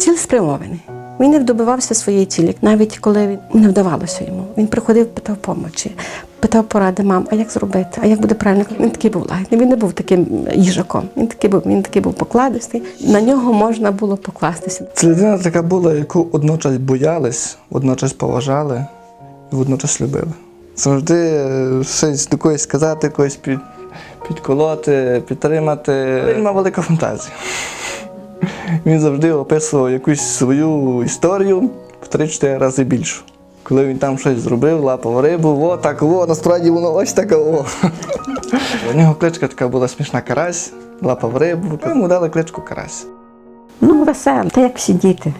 цілеспрямований. Він не добивався своєї цілі, навіть коли він не вдавалося йому. Він приходив, питав помочі, питав поради мам, а як зробити, а як буде правильно. Він такий був лагідний. Він не був таким їжаком. Він такий був, він такий був покладистий. На нього можна було покластися. Це людина така була, яку одночас боялись, водночас поважали і водночас любили. Завжди е, щось до когось сказати, когось під, підколоти, підтримати. Він мав велику фантазію. Він завжди описував якусь свою історію в 3-4 рази більшу. Коли він там щось зробив, лапав рибу, о, так, о, насправді воно ось таке, о. У нього кличка така була смішна карась, лапав рибу, йому дали кличку карась. Ну, веселі, та як всі діти.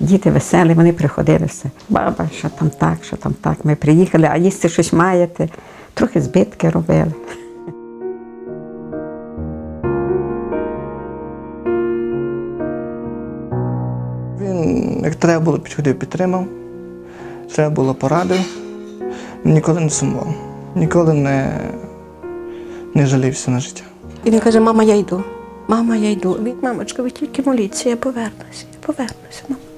Діти веселі, вони приходили все. Баба, що там так, що там так. Ми приїхали, а їсти щось маєте. Трохи збитки робили. Треба було, підходив, підтримав, треба було порадив. Ніколи не сумував, ніколи не, не жалівся на життя. І він каже: Мама, я йду. Мама, я йду. Він, мамочка, ви тільки моліться, я повернуся, я повернуся, мамочка.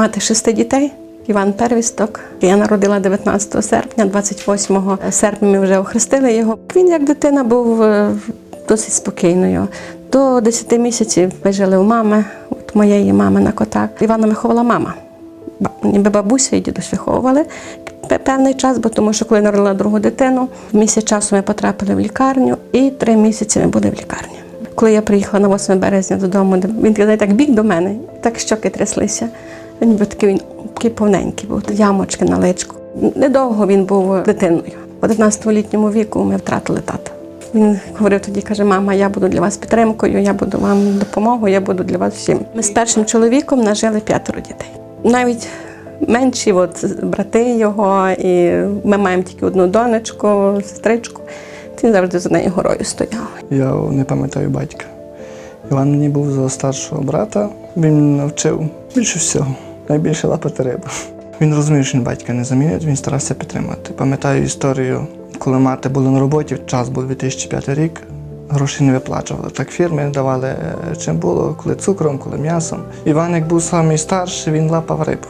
Мати шести дітей. Іван Первісток. Я народила 19 серпня, 28 серпня ми вже охрестили його. Він як дитина був е, досить спокійною. До 10 місяців ми жили у мами, от моєї мами на котах. Івана виховала мама. Ніби бабуся і дідусь виховували певний час, бо тому що коли народила другу дитину, в місяць часу ми потрапили в лікарню і три місяці ми були в лікарні. Коли я приїхала на 8 березня додому, він знаєте, так біг до мене, так щоки тряслися. Він був такий, він такий повненький, був ямочки на личку. Недовго він був дитиною. В 11-літньому віку ми втратили тата. Він говорив тоді, каже, мама, я буду для вас підтримкою, я буду вам допомогою, я буду для вас всім. Ми з першим чоловіком нажили п'ятеро дітей. Навіть менші от, брати його, і ми маємо тільки одну донечку, сестричку. Він завжди за нею горою стояв. Я не пам'ятаю батька. Іван мені був за старшого брата. Він навчив більше всього, найбільше лапати рибу. Він розумів, що він батька не замінить, він старався підтримати. Пам'ятаю історію, коли мати була на роботі, час був 2005 рік, гроші не виплачували. Так фірми давали е, чим було, коли цукром, коли м'ясом. Іван, як був самий старший, він лапав рибу.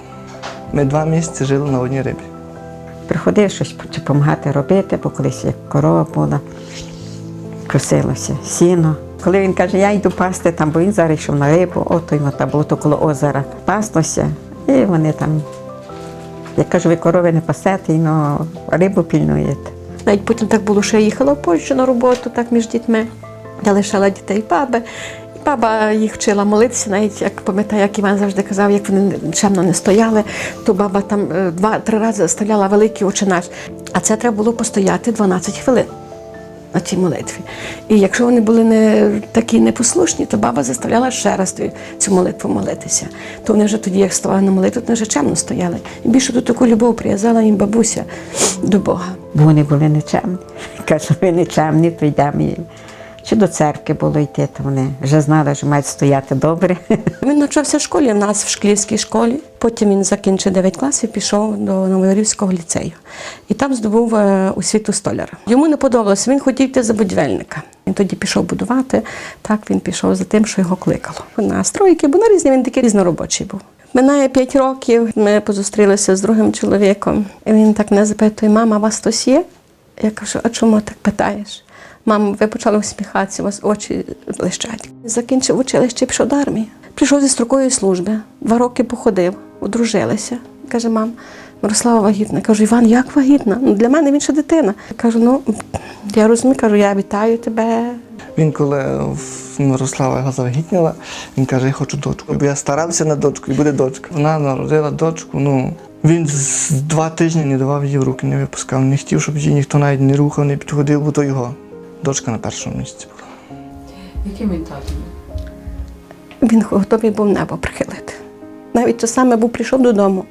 Ми два місяці жили на одній рибі. Приходив щось допомагати робити, бо колись як корова була, косилося сіно. Коли він каже, я йду пасти там, бо він зараз йшов на рибу, ото йому там було то коло озера. Паслося, і вони там, я кажу, ви корови не пасете, но рибу пільнуєте. Навіть потім так було, що я їхала в Польщу на роботу так між дітьми. Я лишала дітей баби. І баба їх вчила молитися, навіть як пам'ятаю, як Іван завжди казав, як вони чемно не стояли, то баба там е, два-три рази заставляла великий очі наш. А це треба було постояти 12 хвилин на цій молитві. І якщо вони були не такі непослушні, то баба заставляла ще раз цю молитву молитися. То вони вже тоді, як ставали на молитву, вони вже чемно стояли. І більше до таку любов прив'язала їм бабуся до Бога. Бо вони були нечемні. Кажу, ви нечемні, то йдемо. І... Чи до церкви було йти, то вони вже знали, що мають стояти добре. Він навчався в школі в нас в шклівській школі. Потім він закінчив 9 класів, пішов до Новоярівського ліцею. І там здобув е, освіту столяра. Йому не подобалося, він хотів йти за будівельника. Він тоді пішов будувати. Так він пішов за тим, що його кликало. На стройки, бо на різні він такий різноробочий був. Минає 5 років, ми позустрілися з другим чоловіком. І він так мене запитує: мама, у вас хтось є? Я кажу, а чому так питаєш? Мамо, ви почали усміхатися, у вас очі блищать. Закінчив училище, пішов до армії. Прийшов зі строкової служби, два роки походив, одружилися. Каже, мам, Мирослава вагітна. Кажу, Іван, як вагітна? Ну, для мене він ще дитина. Кажу, ну я розумію, кажу, я вітаю тебе. Він коли в Мирослава його завагітніла, він каже, я хочу дочку. Бо я старався на дочку, і буде дочка. Вона народила дочку. Ну він з два тижні не давав її в руки, не випускав. Не хотів, щоб її ніхто навіть не рухав, не підходив, бо то його. Дочка на першому місці була. Яким він татом? Він готовий був небо прихилити. Навіть то саме був прийшов додому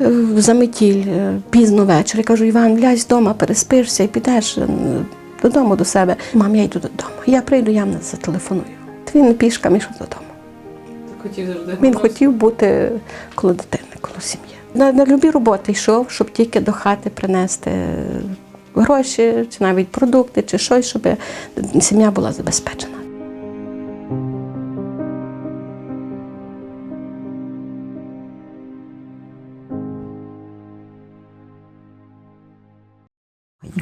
е, в заметіль, е, пізно ввечері. Кажу, Іван, лясь вдома, переспишся і підеш. е, додому до себе. Мам, я йду додому. Я прийду, я вам зателефоную. Він пішками йшов додому. Хотів завжди. Він хотів бути коло дитини, коло сім'ї. На, на любі роботи йшов, щоб тільки до хати принести гроші, чи навіть продукти, чи щось, щоб сім'я була забезпечена.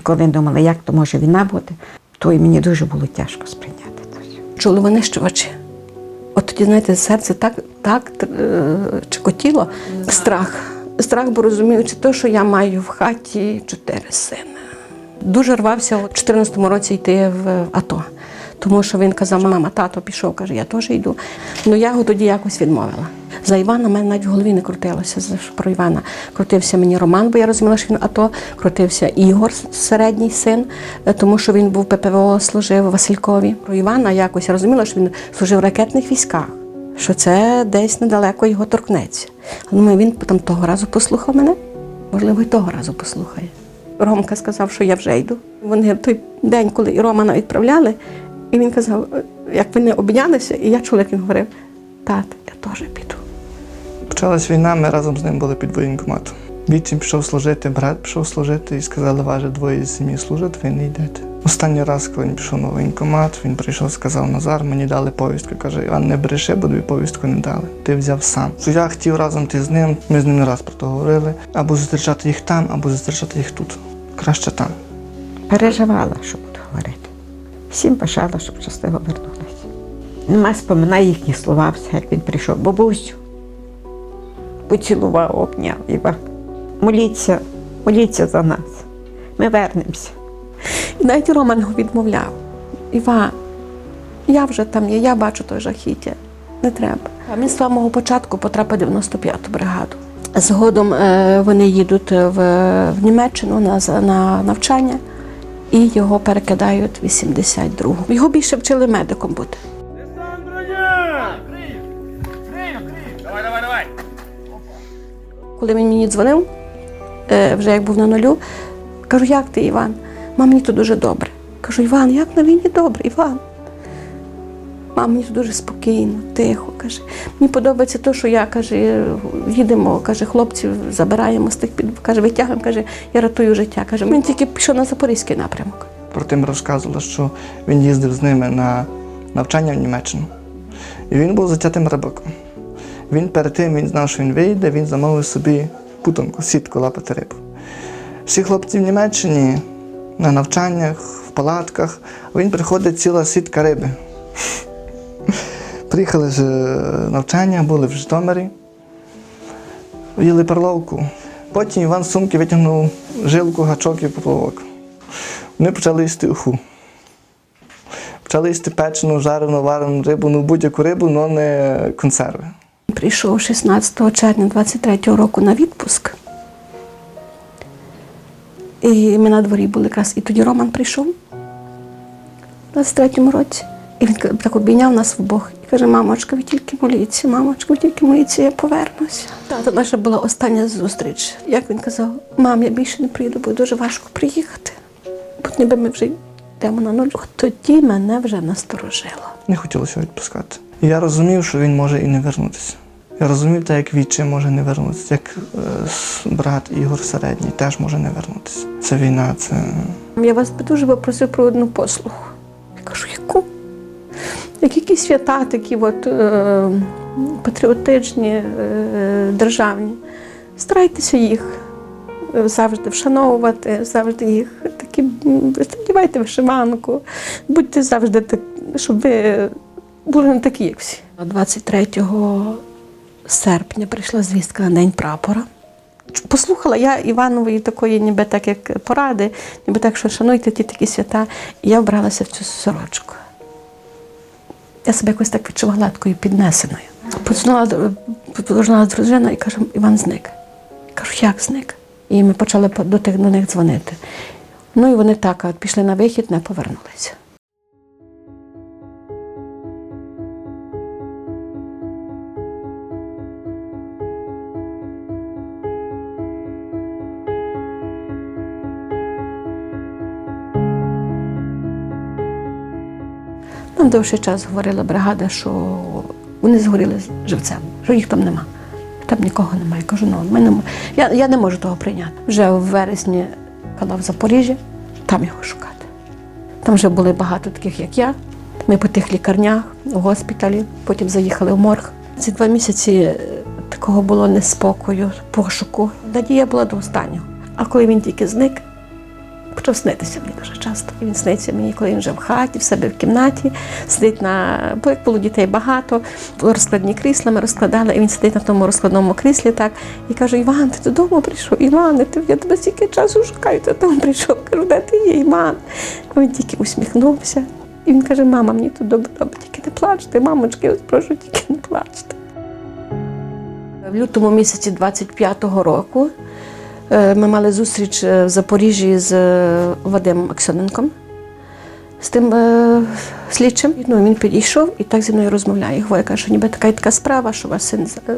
Ніколи не думала, як то може війна бути, то і мені дуже було тяжко сприйняти. Чули вони винищувачі. От тоді, знаєте, серце так, так е, чекотіло. Страх. Страх, бо розуміючи те, що я маю в хаті чотири сини. Дуже рвався у 14-му році йти в АТО. Тому що він казав, мама, тато пішов, каже, я теж йду. Ну я його тоді якось відмовила. За Івана мене навіть в голові не крутилося. Про Івана крутився мені Роман, бо я розуміла, що він АТО, крутився Ігор, середній син, е, тому що він був ППВО, служив у Василькові. Про Івана якось я розуміла, що він служив в ракетних військах, що це десь недалеко його торкнеться. Думаю, він там того разу послухав мене, можливо, і того разу послухає. Ромка сказав, що я вже йду. Вони в той день, коли Романа відправляли, і він казав, як вони обнялися, і я чула, як він говорив: тат, я теж піду. Почалась війна, ми разом з ним були під воєнкоматом. Відчим пішов служити, брат пішов служити і сказали, важе двоє з сім'ї служать, ви не йдете. Останній раз, коли він пішов на воєнкомат, він прийшов, сказав Назар, мені дали повістку. Каже, Іван, не бреши, бо тобі повістку не дали. Ти взяв сам. То я хотів разом ти з ним, ми з ним не раз про то говорили, або зустрічати їх там, або зустрічати їх тут. Краще там. Переживала, що буду говорити. Всім бажала, щоб щасливо вернулася. Нема споминає їхні слова, все, як він прийшов. Бабусю, поцілував, обняв Іван. Моліться, моліться за нас. Ми вернемося. І навіть Роман його відмовляв. Іван, я вже там є, я бачу той жахіття. Не треба. А він з самого початку потрапив в 95-ту бригаду. Згодом е, вони їдуть в, в Німеччину на, на навчання і його перекидають в 82-го. Його більше вчили медиком бути. Давай, давай, давай. Коли він мені дзвонив, е, вже як був на нулю, кажу, як ти, Іван? Мам, мені тут дуже добре. Кажу, Іван, як на війні добре, Іван? Мам, мені дуже спокійно, тихо. каже. Мені подобається те, що я каже, їдемо, каже, хлопців забираємо з тих під каже, витягуємо, каже, я рятую життя. Каже, він тільки пішов на Запорізький напрямок. Про тим розказувала, що він їздив з ними на навчання в Німеччину. І він був затятим рибаком. Він перед тим він знав, що він вийде, він замовив собі путанку, сітку лапати рибу. Всі хлопці в Німеччині на навчаннях, в палатках, він приходить ціла сітка риби. Приїхали з е, навчання, були в Житомирі, їли перловку. Потім Іван з сумки витягнув жилку, гачок і поплавок. Вони почали їсти уху. Почали їсти печену, жарену, варену рибу, ну будь-яку рибу, але не консерви. Прийшов 16 червня 23-го року на відпуск. І ми на дворі були якраз. І тоді Роман прийшов у 23-му році. І він так обійняв нас обох і каже: мамочка, ви тільки моліться, мамочка, ви тільки моліться, я повернуся. Тата наша була остання зустріч. Як він казав, мам, я більше не приїду, бо дуже важко приїхати. Бо ніби ми вже йдемо на нуль. Тоді мене вже насторожило. Не хотілося відпускати. Я розумів, що він може і не вернутися. Я розумів, так як Віче може не вернутися, як е, брат Ігор середній теж може не вернутися. Це війна, це Я вас би дуже попросив про одну послугу. Я кажу, яку? Як свята такі от, е, патріотичні, е, державні. Старайтеся їх е, завжди вшановувати, завжди їх такі, м, одягайте вишиванку, будьте завжди так, щоб ви були не такі, як всі. 23 серпня прийшла звістка на День прапора. Послухала я Іванової такої, ніби так як поради, ніби так, що шануйте ті такі свята. І я вбралася в цю сорочку. Я себе якось так відчувала такою піднесеною. До- подзвонила дружина і каже, Іван зник. Кажу, як зник? І ми почали до, тих, до них дзвонити. Ну і вони так от пішли на вихід, не повернулися. Довший час говорила бригада, що вони згоріли живцем, що їх там нема. Там нікого немає. Кажу, ну ми не я, я не можу того прийняти. Вже в вересні була в Запоріжжі, там його шукати. Там вже були багато таких, як я. Ми по тих лікарнях, у госпіталі, потім заїхали в морг. Ці два місяці е, такого було неспокою, пошуку. Надія була до останнього. А коли він тільки зник, почав снитися мені дуже часто. І він сниться мені, коли він вже в хаті, в себе в кімнаті, сидить на, бо як було дітей багато, розкладні крісла ми розкладали, і він сидить на тому розкладному кріслі так і каже: Іван, ти додому прийшов? Іван, ти, я тебе стільки часу шукаю, ти додому прийшов. Кажу, де ти є, Іван? Він тільки усміхнувся. І він каже: мама, мені тут добре, тільки не плачте, мамочки, ось прошу, тільки не плачте. В лютому місяці 25-го року ми мали зустріч е, в Запоріжжі з е, Вадимом Аксьоненком, з тим е, слідчим. Ну, він підійшов і так зі мною розмовляє. Говорить, каже, що ніби така і така справа, що ваш син е,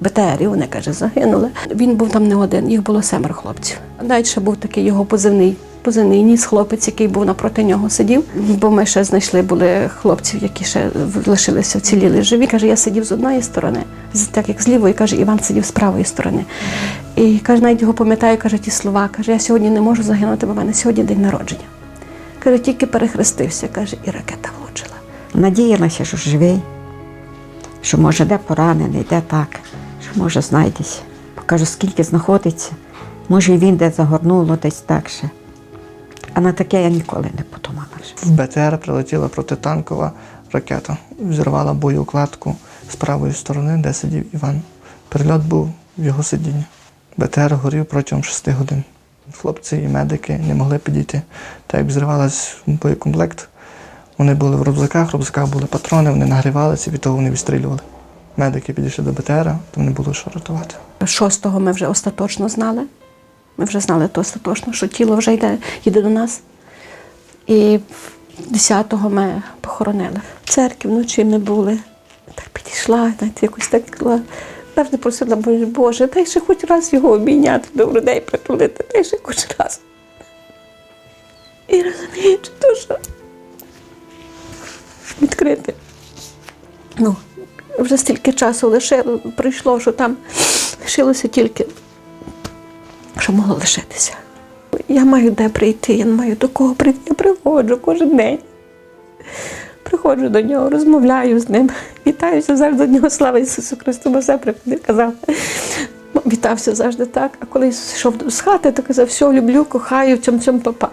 в БТРі, вони каже, загинули. Він був там не один, їх було семеро хлопців. Далі ще був такий його позивний. Позивний ніс хлопець, який був напроти нього, сидів, бо ми ще знайшли були хлопців, які ще лишилися вціліли живі. Каже, я сидів з одної сторони, так як з лівої, каже, Іван сидів з правої сторони. І каже, навіть його пам'ятаю, каже, ті слова. Каже, я сьогодні не можу загинути, бо в мене сьогодні день народження. Каже, тільки перехрестився, каже, і ракета влучила. Надіялася, що живий, що може де поранений, де так, що може знайдеться. Покажу, скільки знаходиться. Може, і він де загорнуло, десь так ще. А на таке я ніколи не подумала вже. В БТР прилетіла протитанкова ракета, взірвала боєукладку з правої сторони, де сидів Іван. Перельот був в його сидінні. БТР горів протягом 6 годин. Хлопці і медики не могли підійти. Так як взривалась боєкомплект, вони були в рюкзаках, в рюкзаках були патрони, вони нагрівалися, від того вони відстрілювали. Медики підійшли до БТР, там не було що рятувати. Шостого ми вже остаточно знали. Ми вже знали то остаточно, що тіло вже йде, йде до нас. І 10-го ми похоронили. В церкві вночі ми були. Так підійшла, знаєте, якось так. Завжди просила, Боже, дай ще хоч раз його обійняти, до грудей притулити, дай ще хоч раз. І то, що відкрити. Ну, вже стільки часу лишило, прийшло, що там лишилося тільки, що могло лишитися. Я маю де прийти, я маю до кого прийти. Я приходжу кожен день. Приходжу до нього, розмовляю з ним, вітаюся завжди до нього. Слава Ісусу Христу, бо все приходив, казав. Вітався завжди так. А коли йшов з хати, то казав, все, люблю, кохаю, в цьому цьому папа.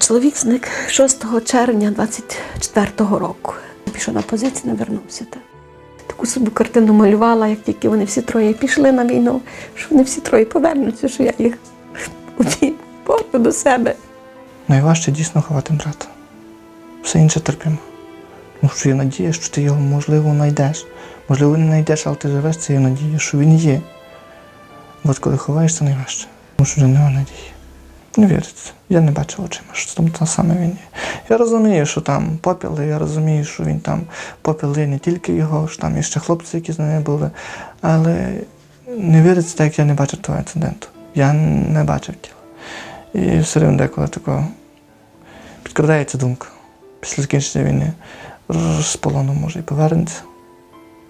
Чоловік зник 6 червня 24-го року. Пішов на позицію, не вернувся. Так. Таку собі картину малювала, як тільки вони всі троє пішли на війну, що вони всі троє повернуться, що я їх поверну до себе. Найважче дійсно ховати брата. Все інше терпимо. Тому що є надія, що ти його, можливо, знайдеш. Можливо, не знайдеш, але ти живеш цією надією, що він є. От коли ховаєшся, найважче. Тому що вже немає надії. Не віриться. Я не бачив очима, що там та саме він є. Я розумію, що там попіли, я розумію, що він там попіли не тільки його, що там є ще хлопці, які з ними були. Але не віриться так, як я не бачив того інциденту. Я не бачив тіла. І все одно деколи такого підкрадається думка. Після закінчення війни з полону може і повернеться.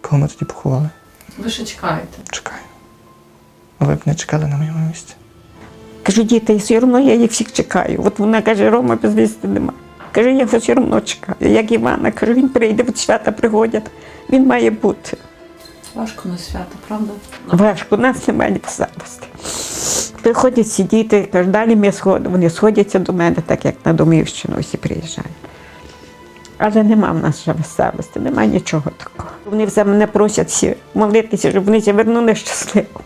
Кого ми тоді поховали? Ви ще чекаєте. Чекаю. А ви б не чекали на моєму місці. Кажу, діти, все одно я їх всіх чекаю. От вона каже, Рома без вісти нема. Каже, я все одно чекаю. Як Івана, кажу, він прийде, от свята приходять. Він має бути. Важко на свято, правда? Важко, у нас немає ні посадності. Приходять ці діти, кажуть, далі ми сходимо. Вони сходяться до мене, так як на Домівщину всі приїжджають. Але нема в нас ще веселості, немає нічого такого. Вони все мене просять всі молитися, щоб вони повернули щасливо.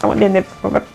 А вони не повернули.